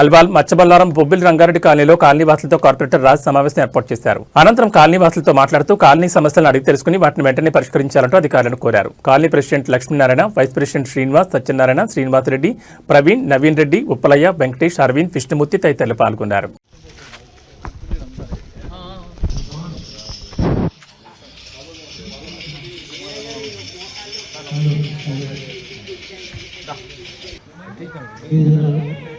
అల్వాల్ మచ్చబల్లారం బొబ్బిలి రంగారెడ్డి కాలనీలో కాలనీవాసులతో కార్పొరేటర్ రాజ్ సమావేశం ఏర్పాటు చేశారు. అనంతరం కాలనీవాసులతో మాట్లాడుతూ కాలనీ సమస్యలను అడిగి తెలుసుకుని వాటిని వెంటనే పరిష్కరించాలంటూ అధికారులను కోరారు. Colony president Lakshminarayana vice president Srinivas Satyanarayana Srinivasa Reddy Praveen Naveen Reddy Uppalaiah Venkatesh Arvind Vishnumurthy తదితరులు పాల్గొన్నారు.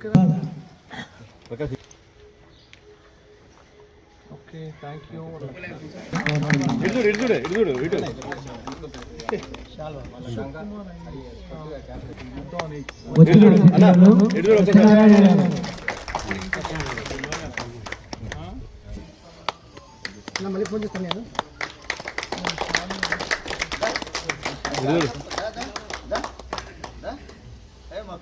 ఓకే రాజేశ్వర శ్రీనివాస్ గారు సన్మానిస్తారు సెక్రటరీ ఎవరు సెక్రటరీ ఎవరు ఓకే థ్యాంక్ యూ వచ్చిన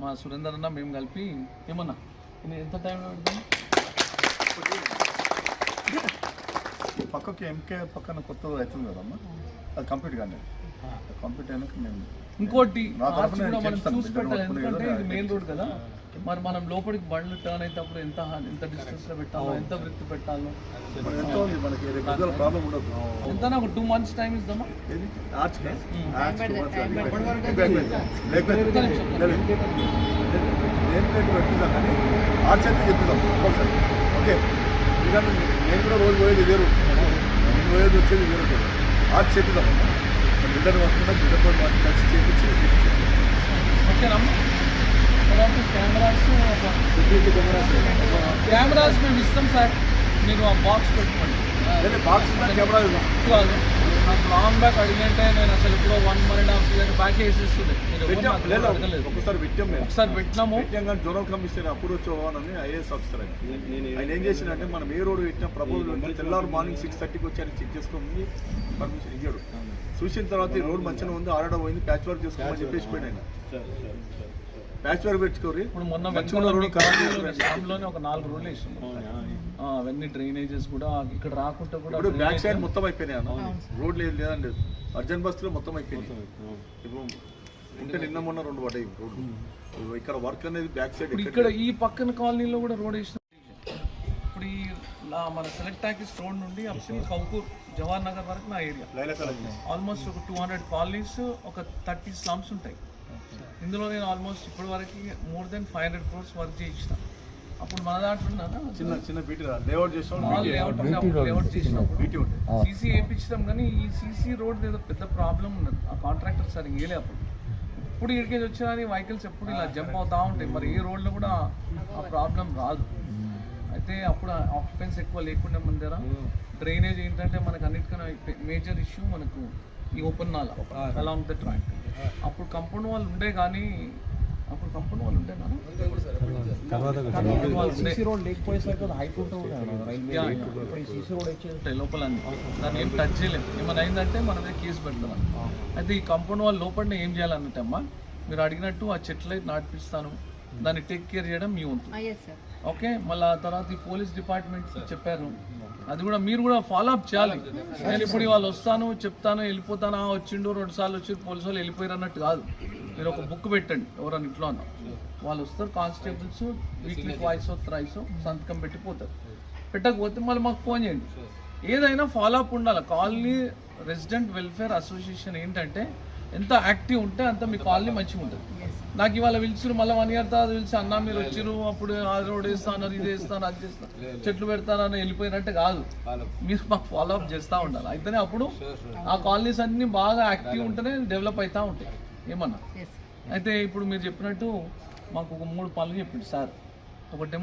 మా సురేందర్ అన్న మేము కలిపి ఏమన్నా? నేను ఎంత టైం పెడతాను పక్కకి ఎంకే పక్కన కొత్త అవుతుంది కదమ్మా? అది కంప్లీట్ కానీ కంప్లీట్ అయినాక మేము ఇంకోటి కూడా మనం. చూసి పెట్టాలి ఎందుకంటే ఇది మెయిన్ రోడ్ కదా. మరి మనం లోపలికి బండ్లు టర్న్ అయినప్పుడు ఎంత ఎంత డిస్టెన్స్లో పెట్టాలో ఎంత వృత్తి పెట్టాలో. ఎంత ఉంది మనకి రేపు పొద్దున ప్రాబ్లం ఉండదు. ఎంత ఒక టూ మంత్స్ టైం ఇద్దామా? ఆర్చ్? ఆర్చ్ ఆర్చ్ ఓకే ఎందుకంటే నేను కూడా రోజు పోయేది వేరు నేను పోయేది వచ్చేది వేరు ఉంటుంది ఆర్చ్ చెప్పిద్దాం బిడ్డను పట్టుకుంటాం బిడ్డతో మాకు కెమెరాస్ కెమెరాస్ మేము ఇస్తాం సార్. మీరు ఆ బాక్స్ పెట్టుకోండి. బాక్స్ కెమెరా కాదు నాకు లాంగ్ బ్యాక్ అడిగినట్టే నేను అసలు ఇప్పుడు one one and half year back వేసేస్తుండే ఒకసారి పెట్టాం మేము. ఒకసారి పెట్టినాము. పెట్టాం కానీ జోనల్ కమిషనర్ అప్పుడు వచ్చేవానని ఐఏఎస్ ఆఫీసర్ ఆయన ఆయన ఏం చేసినంటే మనం ఏ రోడ్ పెట్టినా ప్రపోజల్ తెల్లారు మార్నింగ్ సిక్స్ థర్టీకి వచ్చి ఆయన చెక్ చేసుకోమని పర్మిషన్ ఇచ్చాడు చూసిన తర్వాత ఈ రోడ్ మంచిగా ఉంది ఆర్డర్ పోయింది ప్యాచ్ వర్క్ చేసుకోమని చెప్పేసి పోయాడు ఆయన ప్యాచ్ వర్క్ పెట్టుకోరి ఒక నాలుగు రోడ్లు అవన్నీ డ్రైనేజెస్ కూడా ఇక్కడ రాకుండా కూడా ఇప్పుడు బ్యాక్ సైడ్ మొత్తం అయిపోయినాయి అన్న. రోడ్ లేదు లేదండి. అర్జెంట్ బస్సులో మొత్తం అయిపోయినాయి. ఇప్పుడు ఉంటే నిన్న మొన్న రెండు పడ్డాయి రోడ్లు. ఇక్కడ వర్క్ అనేది బ్యాక్ సైడ్ ఇక్కడ ఈ పక్కన కాలనీలో కూడా రోడ్ వేసిన మన సెలెక్ట్ టాకీస్ రోడ్ నుండి అప్ టు కౌకూర్ జవహర్ నగర్ వరకు నా ఏరియా ఆల్మోస్ట్ ఒక టూ హండ్రెడ్ కాలనీస్ ఒక థర్టీ స్లమ్స్ ఉంటాయి. ఇందులో నేను ఆల్మోస్ట్ ఇప్పటి వరకు more than five hundred crores work చేయించిన. అప్పుడు మన దాంట్లో చిన్న చిన్న బీటీ లేఅవుట్ చేసాం లేఅవుట్ లేఅవుట్ చేసినప్పుడు బీటీ ఉంటుంది సీసీ వేయించడం కానీ ఈ సీసీ రోడ్ ఏదో పెద్ద ప్రాబ్లం ఉన్నది. ఆ కాంట్రాక్టర్ సరిగ్గా వేయలే అప్పుడు. ఇప్పుడు ఇక్కడికి వచ్చినా వెహికల్స్ ఎప్పుడు ఇలా జంప్ అవుతా ఉంటాయి. మరి ఏ రోడ్లో కూడా ఆ ప్రాబ్లం రాదు. అయితే అప్పుడు ఆక్యుపెన్స్ ఎక్కువ లేకుండా మన దగ్గర డ్రైనేజ్ ఏంటంటే మనకు అన్నిటికన్నా మేజర్ ఇష్యూ మనకు ఈ ఓపెన్ నాల అలాంగ్ ద ట్రాక్ అప్పుడు కంపౌండ్ వాళ్ళు ఉండే కానీ అప్పుడు కంపౌండ్ వాళ్ళు ఉండే ఉంటాయి లోపల. దాన్ని ఏం టచ్ చేయలేము ఏమైనా అయిందంటే మన మీద కేసు పెడతాం అయితే ఈ కాంపౌండ్ వాళ్ళ లోపల ఏం చేయాలన్నట్టు అమ్మా మీరు అడిగినట్టు ఆ చెట్లు అయితే నాటిపిస్తాను. దాన్ని టేక్ కేర్ చేయడం మీ వంతు. ఓకే మళ్ళీ ఆ తర్వాత ఈ పోలీస్ డిపార్ట్మెంట్ చెప్పారు. అది కూడా మీరు కూడా ఫాలో అప్ చేయాలి. నేను ఇప్పుడు వాళ్ళు వస్తాను చెప్తాను వెళ్ళిపోతాను. ఆ, వచ్చిండు రెండు సార్లు వచ్చి పోలీసు వాళ్ళు వెళ్ళిపోయారు అన్నట్టు కాదు. మీరు ఒక బుక్ పెట్టండి ఎవరన్నా ఇంట్లో అన్న. వాళ్ళు వస్తారు కానిస్టేబుల్స్ వీక్లీ వాయిస్ త్రైస్ సంతకం పెట్టిపోతారు పెట్టకపోతే మళ్ళీ మాకు ఫోన్ చేయండి. ఏదైనా ఫాలో అప్ ఉండాలి. కాలనీ రెసిడెంట్ వెల్ఫేర్ అసోసియేషన్ ఏంటంటే ఎంత యాక్టివ్ ఉంటే అంత మీ కాలనీ మంచిగా ఉంటుంది నాకు ఇవాళ పిలిచిరు మళ్ళీ వన్ ఇయర్ తర్వాత పిలిచి అన్న మీరు వచ్చిరు అప్పుడు ఆ రోడ్ వేస్తాను ఇది వేస్తాను అది చేస్తాను చెట్లు పెడతానని వెళ్ళిపోయినట్టే కాదు. మీరు మాకు ఫాలో అప్ చేస్తూ ఉండాలి. అయితేనే అప్పుడు ఆ కాలనీస్ అన్ని బాగా యాక్టివ్ ఉంటేనే డెవలప్ అవుతూ ఉంటాయి. ఏమన్నా? అయితే ఇప్పుడు మీరు చెప్పినట్టు మాకు ఒక మూడు పనులు చెప్పింది సార్. ఒకటేమో